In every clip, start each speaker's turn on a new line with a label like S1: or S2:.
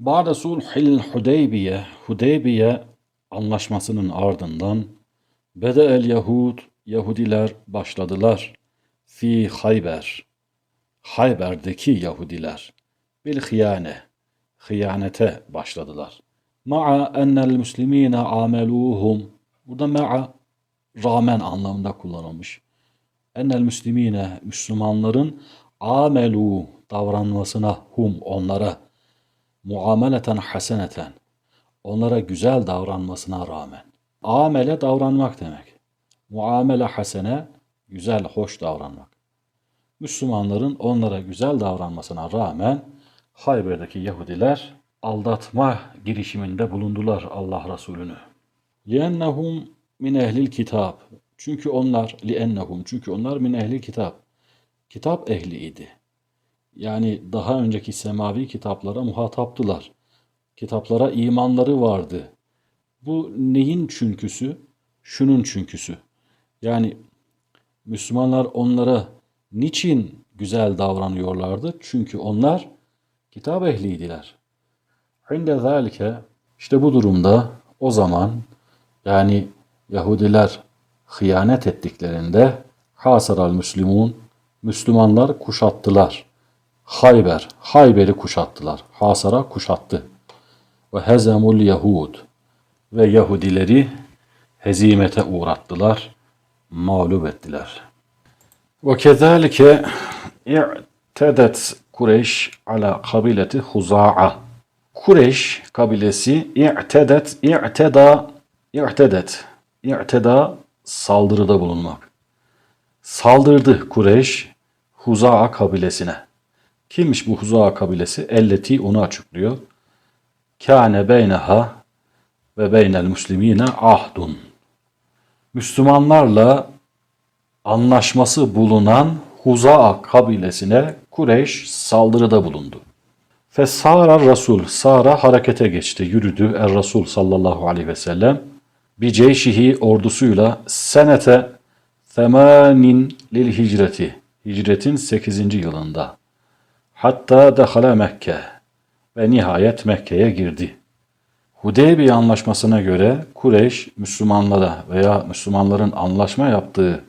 S1: Ba'de sulhil Hudeybiye, Hudeybiye anlaşmasının ardından Bede'el Yahud, Yahudiler başladılar. Fi Hayber, Hayber'deki Yahudiler. Bil hiyane, hıyanete başladılar. Ma'a ennel muslimine ameluhum. Burada ma'a rağmen anlamında kullanılmış. Ennel müslimine, Müslümanların amelu davranmasına hum onlara muameleten haseneten onlara güzel davranmasına rağmen. Amele davranmak demek. Muamele hasene güzel, hoş davranmak. Müslümanların onlara güzel davranmasına rağmen Hayber'deki Yahudiler aldatma girişiminde bulundular Allah Resulü'nü. لِأَنَّهُمْ min ehlil kitap. Çünkü onlar li'ennehum çünkü onlar min ehlil kitap. Kitap ehliydi. Yani daha önceki semavi kitaplara muhataptılar. Kitaplara imanları vardı. Bu neyin çünküsü? Şunun çünküsü. Yani Müslümanlar onlara niçin güzel davranıyorlardı? Çünkü onlar kitap ehliydiler. İnde zalike işte bu durumda o zaman yani Yahudiler hıyanet ettiklerinde hasaral müslimun Müslümanlar kuşattılar. Hayber, Hayber'i kuşattılar. Hasara kuşattı. Ve hezemul Yahud ve Yahudileri hezimete uğrattılar, mağlup ettiler. Ve kezalike i'tedet Kureyş ala kabileti Huza'a. Kureyş kabilesi i'tedet, i'teda, i'tedet, i'teda saldırıda bulunmak. Saldırdı Kureyş Huza'a kabilesine. Kimmiş bu Huza'a kabilesi? Elleti onu açıklıyor. Kâne beyneha ve beynel muslimine ahdun. Müslümanlarla anlaşması bulunan Huza'a kabilesine Kureyş saldırıda bulundu. Fesara Rasul, Sara harekete geçti, yürüdü. Er Rasul sallallahu aleyhi ve sellem bir ceyşihi ordusuyla senete themanin lil hicreti, hicretin 8. yılında. Hatta dehala Mekke ve nihayet Mekke'ye girdi. Hudeybiye anlaşmasına göre Kureyş Müslümanlara veya Müslümanların anlaşma yaptığı,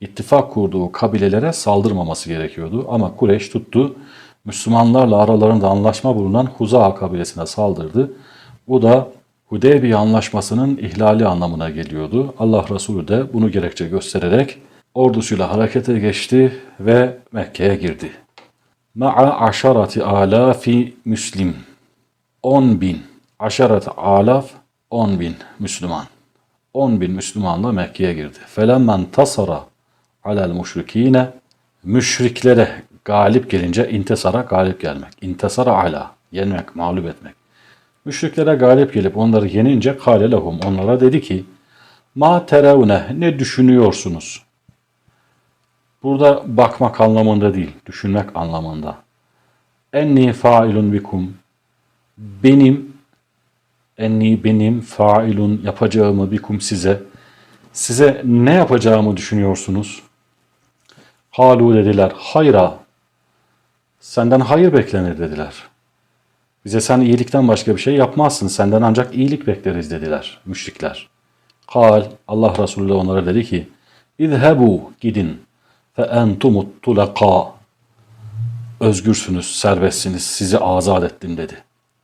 S1: ittifak kurduğu kabilelere saldırmaması gerekiyordu. Ama Kureyş tuttu, Müslümanlarla aralarında anlaşma bulunan Huza'a kabilesine saldırdı. Bu da Hudeybiye anlaşmasının ihlali anlamına geliyordu. Allah Resulü de bunu gerekçe göstererek ordusuyla harekete geçti ve Mekke'ye girdi. Ma'a aşarati alafi müslim. 10 bin. Aşarat alaf 10 bin Müslüman. 10 bin Müslümanla Mekke'ye girdi. Felemmen tasara alel müşrikine müşriklere galip gelince intesara galip gelmek. İntesara ala yenmek, mağlup etmek. Müşriklere galip gelip onları yenince kâle lehum onlara dedi ki ma terevne ne düşünüyorsunuz? Burada bakmak anlamında değil, düşünmek anlamında. Enni failun bikum benim enni benim failun yapacağımı bikum size size ne yapacağımı düşünüyorsunuz? Halu dediler hayra senden hayır beklenir dediler. Bize sen iyilikten başka bir şey yapmazsın. Senden ancak iyilik bekleriz dediler müşrikler. Kal Allah Resulü de onlara dedi ki İzhebu gidin fe entumut tulaka özgürsünüz, serbestsiniz, sizi azat ettim dedi.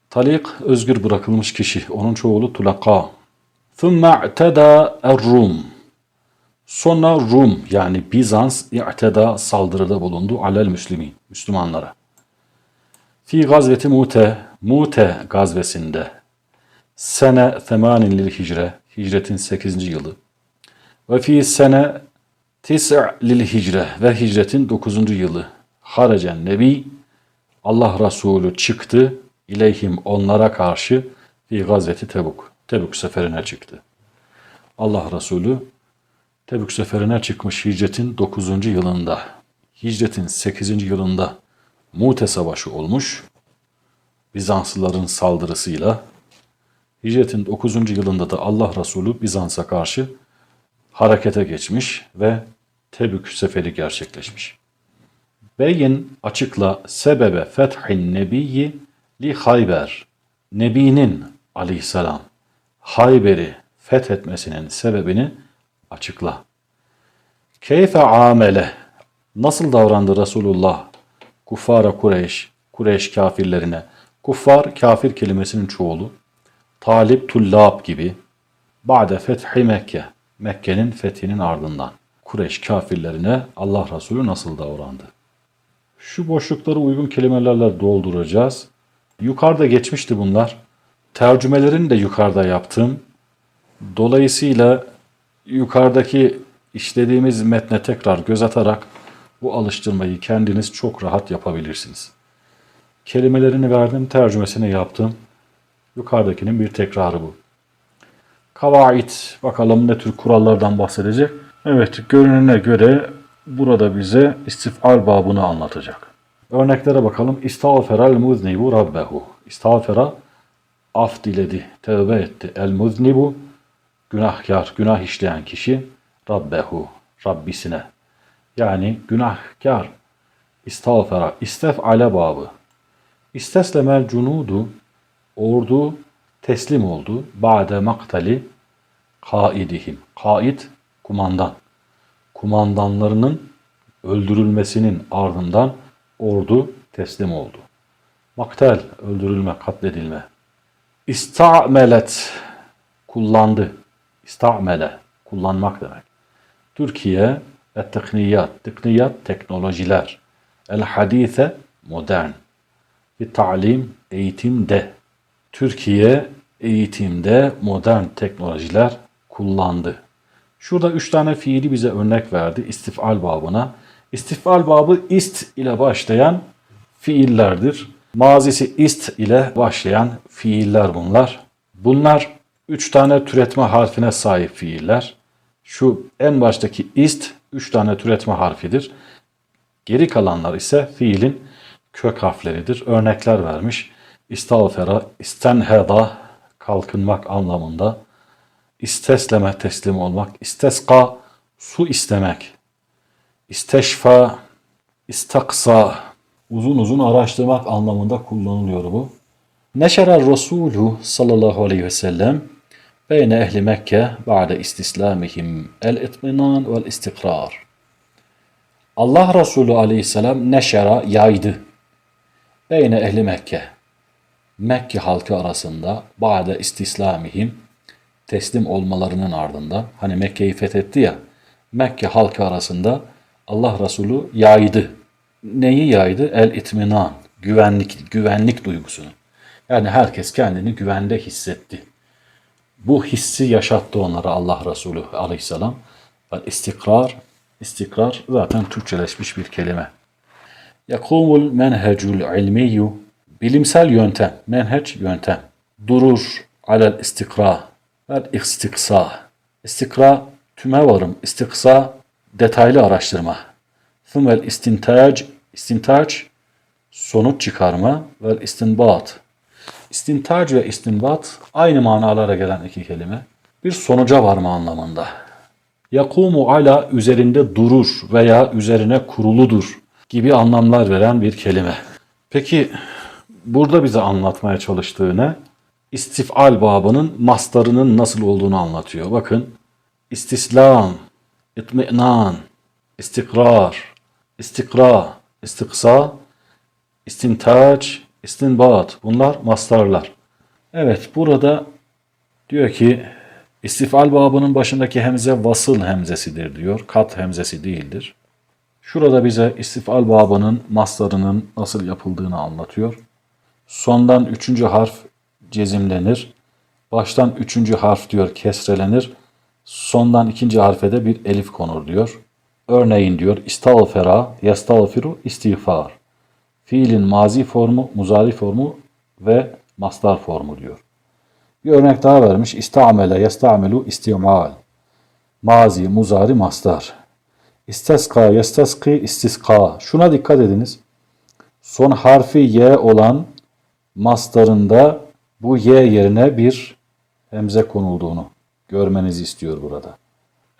S1: Talik özgür bırakılmış kişi, onun çoğulu tulaka. ثُمَّ اَعْتَدَى الرُّمْ Sonra Rum yani Bizans i'teda saldırıda bulundu alel müslimin, Müslümanlara. Fi gazveti Mute, Mute gazvesinde sene 80 lil hicre, hicretin 8. yılı. Ve fi sene 9 lil hicre ve hicretin 9. yılı. Haracen Nebi, Allah Resulü çıktı ileyhim onlara karşı fi gazveti Tebuk. Tebuk seferine çıktı. Allah Resulü Tebük seferine çıkmış hicretin 9. yılında. Hicretin 8. yılında Mute Savaşı olmuş. Bizanslıların saldırısıyla Hicretin 9. yılında da Allah Resulü Bizans'a karşı harekete geçmiş ve Tebük seferi gerçekleşmiş. Beyin açıkla sebebe fethin nebiyyi li Hayber. Nebinin aleyhisselam Hayber'i fethetmesinin sebebini açıkla. Keyfe amele nasıl davrandı Resulullah kuffara Kureyş, Kureyş kafirlerine? Kuffar kafir kelimesinin çoğulu. Talip tullab gibi. Ba'de fethi Mekke. Mekke'nin fethinin ardından. Kureyş kafirlerine Allah Resulü nasıl davrandı? Şu boşlukları uygun kelimelerle dolduracağız. Yukarıda geçmişti bunlar. Tercümelerini de yukarıda yaptım. Dolayısıyla yukarıdaki işlediğimiz metne tekrar göz atarak bu alıştırmayı kendiniz çok rahat yapabilirsiniz. Kelimelerini verdim, tercümesini yaptım. Yukarıdakinin bir tekrarı bu. Kavaid, bakalım ne tür kurallardan bahsedecek. Evet, görünene göre burada bize istifal babını anlatacak. Örneklere bakalım. İstağferel muznibu rabbehu. İstağfera af diledi, tövbe etti. El muznibu günahkar, günah işleyen kişi rabbehu, Rabbisine. Yani günahkar. İstağfera, istefale babı. İsteslemel cunudu, ordu teslim oldu. Ba'de maktali kaidihim. Kaid, kumandan. Kumandanlarının öldürülmesinin ardından ordu teslim oldu. Maktel, öldürülme, katledilme. İsta'melet, kullandı. İsta'mele, kullanmak demek. Türkiye, et-tekniyat, tekniyat, teknolojiler. El-hadise, modern. Bir talim, eğitimde. Türkiye, eğitimde modern teknolojiler kullandı. Şurada üç tane fiili bize örnek verdi istifal babına. İstifal babı ist ile başlayan fiillerdir. Mazisi ist ile başlayan fiiller bunlar. Bunlar üç tane türetme harfine sahip fiiller. Şu en baştaki ist üç tane türetme harfidir. Geri kalanlar ise fiilin kök harfleridir. Örnekler vermiş. İstağfera, istenheda, kalkınmak anlamında. İstesleme, teslim olmak. İsteska, su istemek. İsteşfa, istaksa, uzun uzun araştırmak anlamında kullanılıyor bu. Neşerer Resulü sallallahu aleyhi ve sellem beyne ehli Mekke ba'de istislamihim el-itminan vel istikrar. Allah Resulü aleyhisselam neşera yaydı. Beyne ehli Mekke. Mekke halkı arasında ba'de istislamihim teslim olmalarının ardından hani Mekke'yi fethetti ya Mekke halkı arasında Allah Resulü yaydı. Neyi yaydı? El itminan. Güvenlik, güvenlik duygusunu. Yani herkes kendini güvende hissetti. Bu hissi yaşattı onlara Allah Resulü aleyhisselam. İstikrar, istikrar zaten Türkçeleşmiş bir kelime. Yakumul menhecul ilmiyyu bilimsel yöntem, menheç yöntem. Durur alel istikra vel istiksa. İstikra tüme varım, istiksa detaylı araştırma. Thumel istintac, istintac sonuç çıkarma ve istinbat. İstintac ve istinbat aynı manalara gelen iki kelime. Bir sonuca varma anlamında. Yakumu ala üzerinde durur veya üzerine kuruludur gibi anlamlar veren bir kelime. Peki burada bize anlatmaya çalıştığı ne? İstifal babının mastarının nasıl olduğunu anlatıyor. Bakın istislam, itminan, istikrar, istikra, istiksa, istintac, istinbat. Bunlar mastarlar. Evet burada diyor ki istifal babının başındaki hemze vasıl hemzesidir diyor. Kat hemzesi değildir. Şurada bize istifal babının mastarının nasıl yapıldığını anlatıyor. Sondan üçüncü harf cezimlenir. Baştan üçüncü harf diyor kesrelenir. Sondan ikinci harfe de bir elif konur diyor. Örneğin diyor istağfera, yestağfiru, istiğfar. Fiilin mazi formu, muzari formu ve mastar formu diyor. Bir örnek daha vermiş. İstamele, yestamelu, istimal. Mazi, muzari, mastar. İsteska, yesteski, istiska. Şuna dikkat ediniz. Son harfi y olan mastarında bu y yerine bir hemze konulduğunu görmenizi istiyor burada.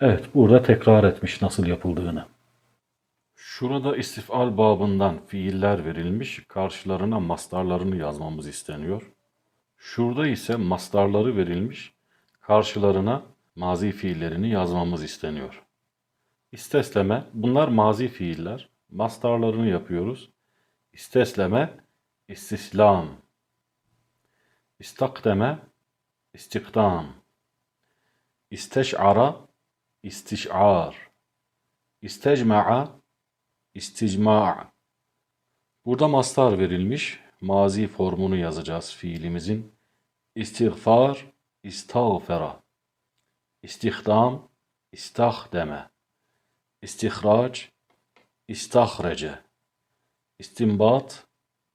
S1: Evet, burada tekrar etmiş nasıl yapıldığını. Şurada istifal babından fiiller verilmiş, karşılarına mastarlarını yazmamız isteniyor. Şurada ise mastarları verilmiş. Karşılarına mazi fiillerini yazmamız isteniyor. İstesleme bunlar mazi fiiller. Mastarlarını yapıyoruz. İstesleme istislam. İstakdeme istikdam. İsteş'ara istiş'ar. İstecma'a isticma'. Burada mastar verilmiş. Mazi formunu yazacağız fiilimizin. İstiğfar, istağfera. İstihdam, istahdeme. İstihraç, istahrece. İstinbat,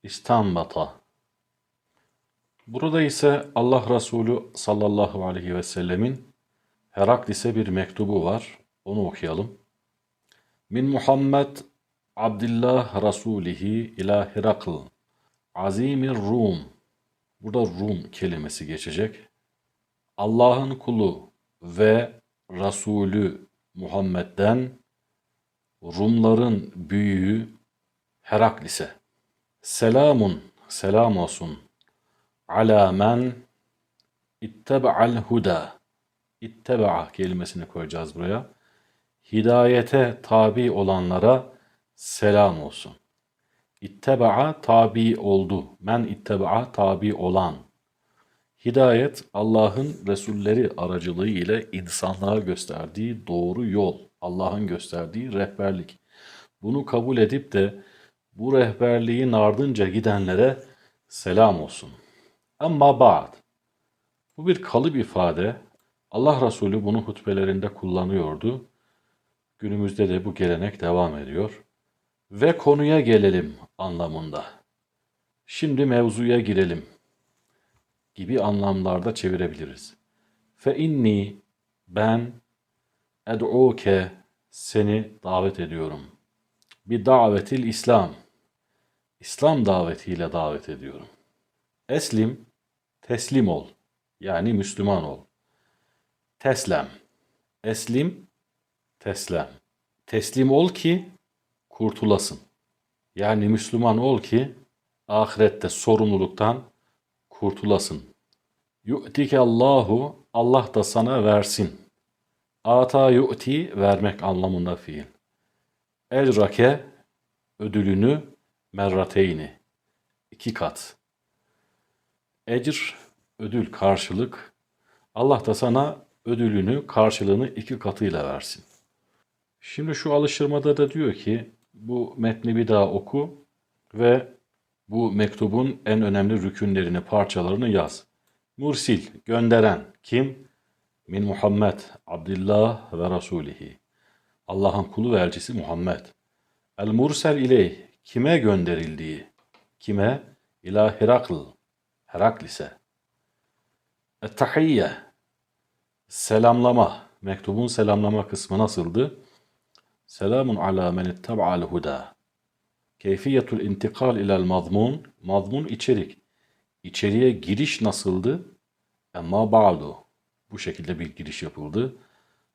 S1: istanbata. Burada ise Allah Resulü sallallahu aleyhi ve sellemin Heraklis'e bir mektubu var. Onu okuyalım. Min Muhammed Abdullah Rasulihi ila Herakl Azimir Rum Burada Rum kelimesi geçecek. Allah'ın kulu ve Resulü Muhammed'den Rumların büyüğü Heraklis'e. Selamun, selam olsun. Ala men ittebe'al huda. İttebe'a kelimesini koyacağız buraya. Hidayete tabi olanlara selam olsun. İtteba'a tabi oldu. Men itteba'a tabi olan. Hidayet Allah'ın Resulleri aracılığı ile insanlığa gösterdiği doğru yol. Allah'ın gösterdiği rehberlik. Bunu kabul edip de bu rehberliğin ardınca gidenlere selam olsun. Ama ba'd. Bu bir kalıp ifade. Allah Resulü bunu hutbelerinde kullanıyordu. Günümüzde de bu gelenek devam ediyor. Ve konuya gelelim anlamında. Şimdi mevzuya girelim gibi anlamlarda çevirebiliriz. Fe inni ben ed'uke seni davet ediyorum. Bir davetil İslam. İslam davetiyle davet ediyorum. Eslim teslim ol. Yani Müslüman ol. Teslem. Eslim teslem. Teslim ol ki kurtulasın. Yani Müslüman ol ki ahirette sorumluluktan kurtulasın. Yu'tike Allahu Allah da sana versin. Ata yu'ti vermek anlamında fiil. Ecrake ödülünü merrateyni iki kat. Ecr ödül karşılık. Allah da sana ödülünü karşılığını iki katıyla versin. Şimdi şu alıştırmada da diyor ki bu metni bir daha oku ve bu mektubun en önemli rükünlerini, parçalarını yaz. Mursil, gönderen kim? Min Muhammed, Abdullah ve Rasulihi. Allah'ın kulu ve elçisi Muhammed. El mursel ileyh, kime gönderildiği? Kime? İlâ Herakl, Heraklis'e. Et-tahiyye, selamlama. Mektubun selamlama kısmı nasıldı? Selamun ala men ittaba'al huda. Keyfiyetul intikal ilal mazmun. Mazmun içerik. İçeriye giriş nasıldı? Emma ba'du. Bu şekilde bir giriş yapıldı.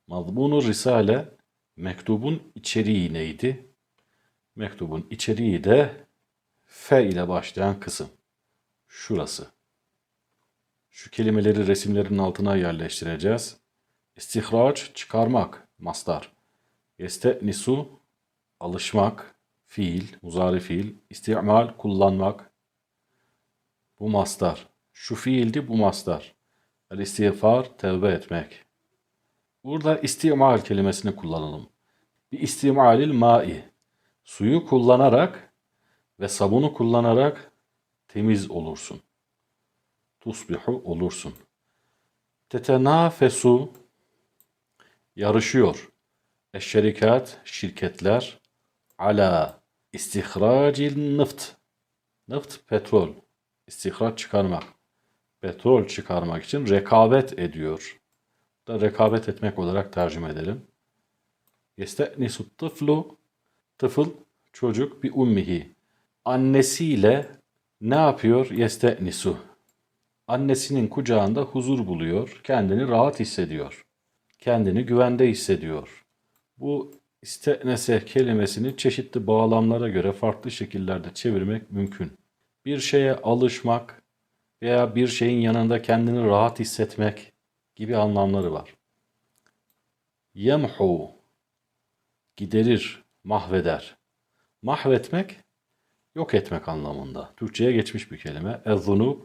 S1: Mazmunu risale. Mektubun içeriği neydi? Mektubun içeriği de F ile başlayan kısım. Şurası. Şu kelimeleri resimlerin altına yerleştireceğiz. İstihraç, çıkarmak, mastar. Yeste'nisu, alışmak, fiil, muzari fiil. İstimal, kullanmak. Bu mastar. Şu fiildi, bu mastar. El istiğfar, tevbe etmek. Burada istimal kelimesini kullanalım. Bir istimalil mai. Suyu kullanarak ve sabunu kullanarak temiz olursun. Tusbihu olursun. Tetenafesu yarışıyor. Eşşerikat şirketler ala istihracil nıft. Nıft petrol. İstihraç çıkarmak. Petrol çıkarmak için rekabet ediyor. Da rekabet etmek olarak tercüme edelim. Yeste'nisut tıflu tıfıl çocuk bir ummihi. Annesiyle ne yapıyor? Yeste'nisu. Annesinin kucağında huzur buluyor. Kendini rahat hissediyor. Kendini güvende hissediyor. Bu istenese kelimesini çeşitli bağlamlara göre farklı şekillerde çevirmek mümkün. Bir şeye alışmak, veya bir şeyin yanında kendini rahat hissetmek gibi anlamları var. Yemhu giderir, mahveder. Mahvetmek yok etmek anlamında. Türkçe'ye geçmiş bir kelime. Ez-zunub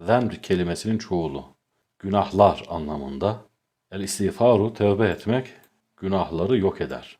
S1: zemr kelimesinin çoğulu. Günahlar anlamında. El istiğfaru tövbe etmek günahları yok eder.